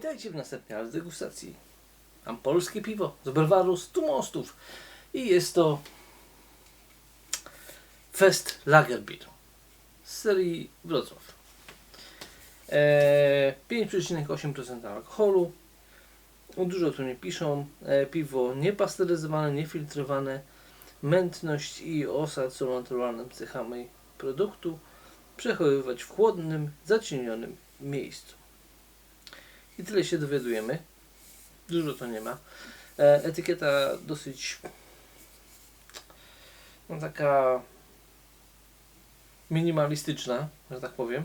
Witajcie w następnej raz degustacji. Mam polskie piwo z browaru 100 mostów i jest to Fest Lagerbier z serii Wrocław. Eee, 5,8% alkoholu. Dużo tu nie piszą. E, piwo niepasteryzowane, niefiltrowane. Mętność i osad są naturalnym cechami produktu. Przechowywać w chłodnym, zacienionym miejscu. I tyle się dowiadujemy. Dużo to nie ma. E, etykieta dosyć no, taka minimalistyczna, że tak powiem.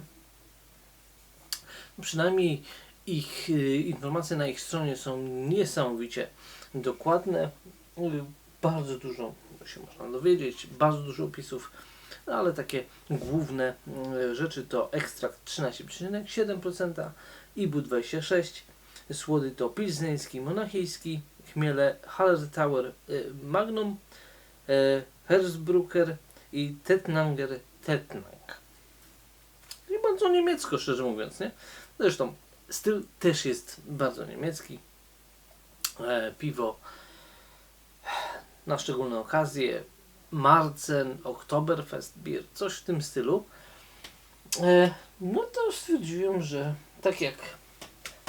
Przynajmniej ich y, informacje na ich stronie są niesamowicie dokładne. Y, Bardzo dużo się można dowiedzieć, bardzo dużo opisów, no, ale takie główne y, rzeczy to ekstrakt 13,7%, IBU 26, słody to pilsneński, monachijski, chmiele Hallertauer y, Magnum, y, Hersbrucker i Tetnanger Tetnang. I bardzo niemiecko, szczerze mówiąc, nie? Zresztą styl też jest bardzo niemiecki. E, piwo na szczególne okazje, Marcen, Oktoberfest Beer, coś w tym stylu. E, no to stwierdziłem, że tak jak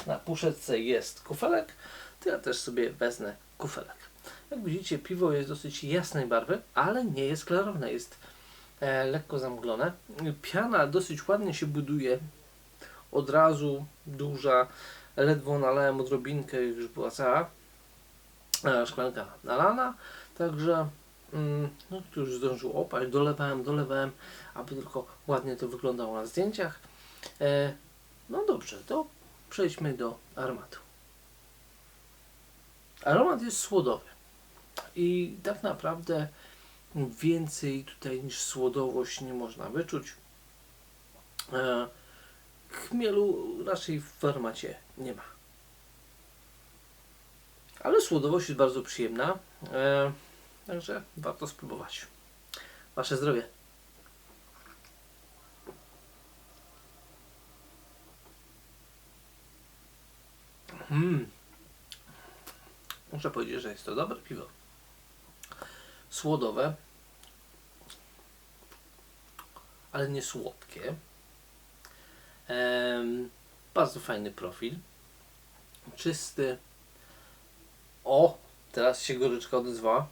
na puszeczce jest kufelek, to ja też sobie wezmę kufelek. Jak widzicie, piwo jest dosyć jasnej barwy, ale nie jest klarowne, jest e, lekko zamglone. Piana dosyć ładnie się buduje, od razu duża, ledwo nalałem odrobinkę, już była cała e, szklanka nalana, także mm, no, już zdążył opaść, dolewałem, dolewałem, aby tylko ładnie to wyglądało na zdjęciach. E, no dobrze, to przejdźmy do aromatu. Aromat jest słodowy i tak naprawdę więcej tutaj niż słodowość nie można wyczuć. E, chmielu raczej w aromacie nie ma. Ale słodowość jest bardzo przyjemna, e, także warto spróbować. Wasze zdrowie. Mm. Muszę powiedzieć, że jest to dobre piwo. Słodowe, ale nie słodkie. Em, bardzo fajny profil. Czysty. O, teraz się goryczka odezwała.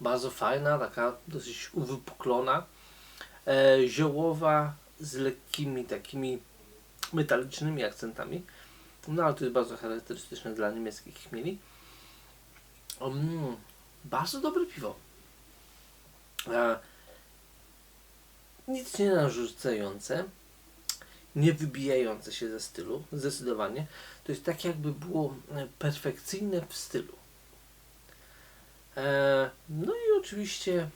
Bardzo fajna, taka dosyć uwypuklona. E, ziołowa z lekkimi takimi metalicznymi akcentami. No ale to jest bardzo charakterystyczne dla niemieckich chmieli. Mm, bardzo dobre piwo. E, nic nie narzucające, nie wybijające się ze stylu, zdecydowanie. To jest tak jakby było e, perfekcyjne w stylu. E, no i oczywiście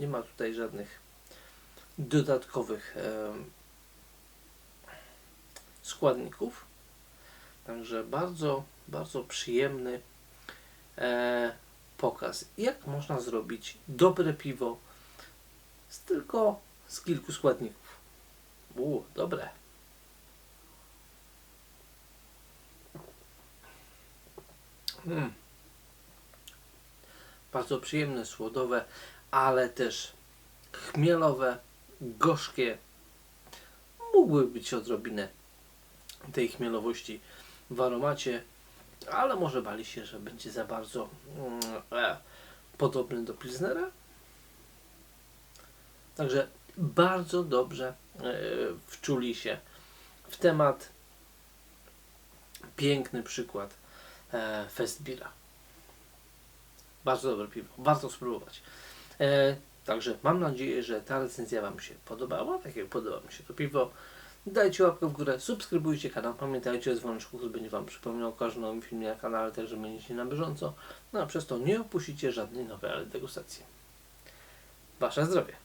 nie ma tutaj żadnych dodatkowych e, składników. Także bardzo, bardzo przyjemny e, pokaz, jak można zrobić dobre piwo z tylko z kilku składników. U, dobre. Mm. Bardzo przyjemne, słodowe, ale też chmielowe, gorzkie. Mógłby być odrobinę tej chmielowości w aromacie, ale może bali się, że będzie za bardzo mm, e, podobny do Pilsnera. Także bardzo dobrze e, wczuli się w temat. Piękny przykład e, Festbira. Bardzo dobre piwo, warto spróbować. E, także mam nadzieję, że ta recenzja Wam się podobała, tak jak podoba mi się to piwo. Dajcie łapkę w górę, subskrybujcie kanał, pamiętajcie o dzwoneczku, który będzie Wam przypominał o każdym nowym filmie na kanale, także będziecie na bieżąco. No a przez to nie opuścicie żadnej nowej degustacji. Wasze zdrowie.